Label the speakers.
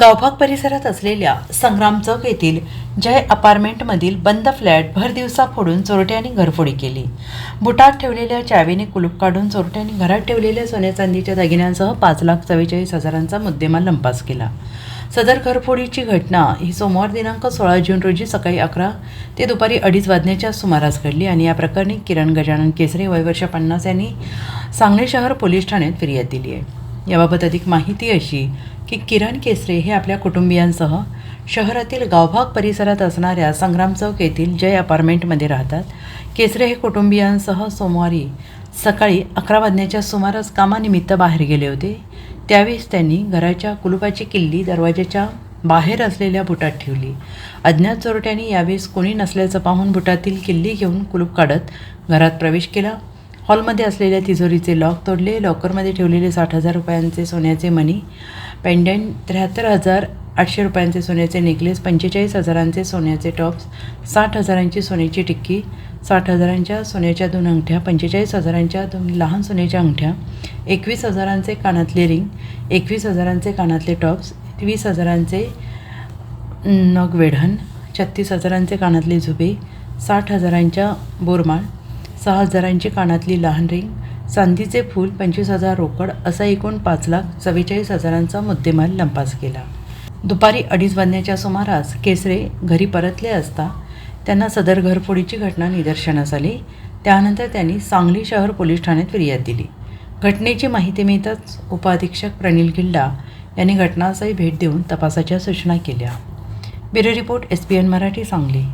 Speaker 1: गावभाग परिसरात असलेल्या संग्राम चौक येथील जय अपार्टमेंटमधील बंद फ्लॅट भर दिवसा फोडून चोरट्यांनी घरफोडी केली. बुटात ठेवलेल्या चावीने कुलूप काढून चोरट्यांनी घरात ठेवलेल्या सोन्या चांदीच्या दागिन्यांसह पाच लाख चव्वेचाळीस हजारांचा मुद्देमाल लंपास केला. सदर घरफोडीची घटना ही सोमवार दिनांक सोळा जून रोजी सकाळी अकरा ते दुपारी अडीच वाजण्याच्या सुमारास घडली आणि या प्रकरणी किरण गजानन केसरे वय वर्ष पन्नास यांनी सांगली शहर पोलीस ठाण्यात फिर्याद दिली आहे. याबाबत अधिक माहिती अशी की किरण केसरे हे आपल्या कुटुंबियांसह शहरातील गावभाग परिसरात असणाऱ्या संग्राम चौक येथील जय अपार्टमेंटमध्ये राहतात. केसरे हे कुटुंबियांसह सोमवारी सकाळी अकरा वाजण्याच्या सुमारास कामानिमित्त बाहेर गेले होते. त्यावेळेस त्यांनी घराच्या कुलुपाची किल्ली दरवाजाच्या बाहेर असलेल्या बुटात ठेवली. अज्ञात चोरट्यांनी यावेळेस कोणी नसल्याचं पाहून बुटातील किल्ली घेऊन कुलूप काढत घरात प्रवेश केला. हॉलमध्ये असलेल्या तिजोरीचे लॉक तोडले. लॉकरमध्ये ठेवलेले साठ हजार रुपयांचे सोन्याचे मनी पेंडंट त्र्याहत्तर हजार आठशे रुपयांचे सोन्याचे नेकलेस. पंचेचाळीस हजारांचे सोन्याचे टॉप्स. साठ हजारांची सोन्याची टिक्की. साठ हजारांच्या सोन्याच्या दोन अंगठ्या. पंचेचाळीस हजारांच्या दोन लहान सोन्याच्या अंगठ्या. एकवीस हजारांचे कानातले रिंग. एकवीस हजारांचे कानातले टॉप्स. वीस हजारांचे नग वेढण. छत्तीस हजारांचे कानातले झुबे. साठ हजारांच्या बोरमाळ. सहा हजारांची कानातली लहान रिंग चांदीचे फूल पंचवीस हजार रोकड असा एकूण पाच लाख चव्वेचाळीस हजारांचा मुद्देमाल लंपास केला. दुपारी अडीच वाजण्याच्या सुमारास केसरे घरी परतले असता त्यांना सदर घरफोडीची घटना निदर्शनास आली. त्यानंतर त्यांनी सांगली शहर पोलीस ठाण्यात फिर्याद दिली. घटनेची माहिती मिळताच उपाधीक्षक प्रणील गिल्डा यांनी घटनास्थळी भेट देऊन तपासाच्या सूचना केल्या. Bureau report S P N Marathi Sangli.